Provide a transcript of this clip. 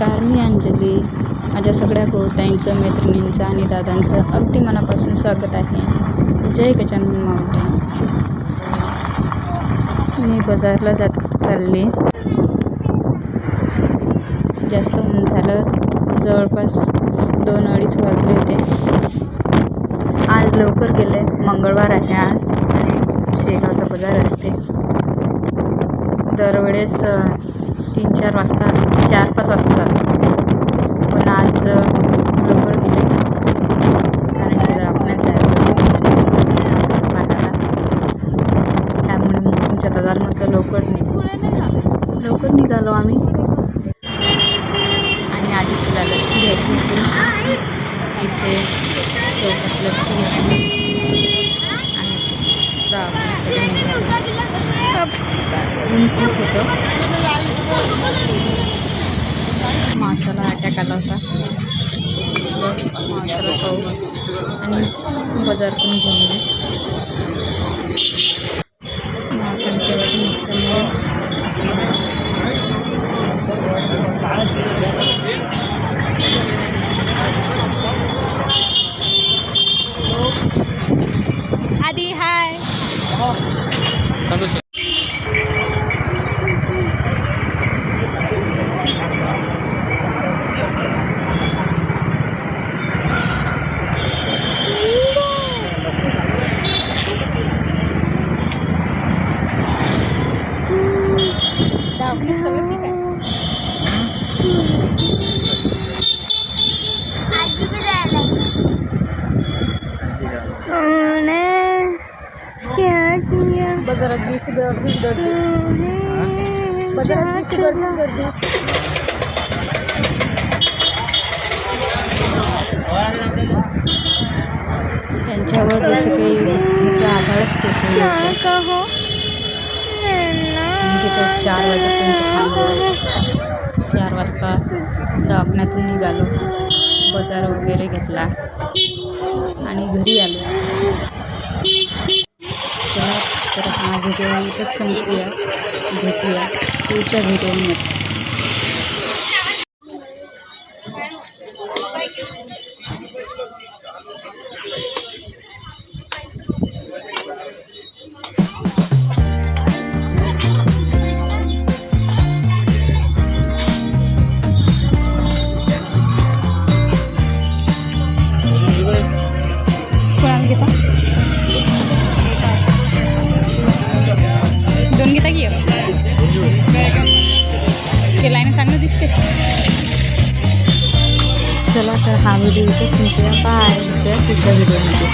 नमस्कार मी अंजली. माझ्या सगळ्या गोताईंचं मैत्रिणींचं आणि दादांचं अगदी मनापासून स्वागत आहे. जय गजानन मावटे मी बाजारला जात चालली. जास्त ऊन झालं. जवळपास दोन अडीच वाजले होते. आज लवकर गेले. मंगळवार आहे आज. आणि शेगावचा बाजार असते. दरवेळेस तीन चार वाजता चार पाच वाजता जात असते. पण आज लवकर गेले. कारण की दवाखान्यात जायचं होतं. पाण्याला. त्यामुळे मग तुमच्या दादाला म्हटलं लवकर निघू. लवकर निघालो आम्ही. आणि आधी तिला लस्सी घ्यायची होती. इथे चौकात लस्सी घेतली आणि ऊन खूप होतं. माणसाला अटॅक आला होता माणसाला पाहू आणि बाजारातून घेऊन ये महासंख्याची मुक्कामी आधी हाय बाजारात दिवशी गर्दी गर्दी बाजारात दिवशी गर्दी गर्दी त्यांच्यावर जसं काही दुःखीचा कोसळलं आणि तिथं चार वाजेपर्यंत थांबलो. चार वाजता दवाखान्यातून निघालो. बाजार वगैरे घेतला. आणि घरी आलो. तर हा व्हिडिओ इथंच संपूया भेटूया. पुढच्या व्हिडिओमध्ये. दिसते. चला तर हा व्हिडिओ इथे संपूया. बाय भेटूया पुढच्या व्हिडिओमध्ये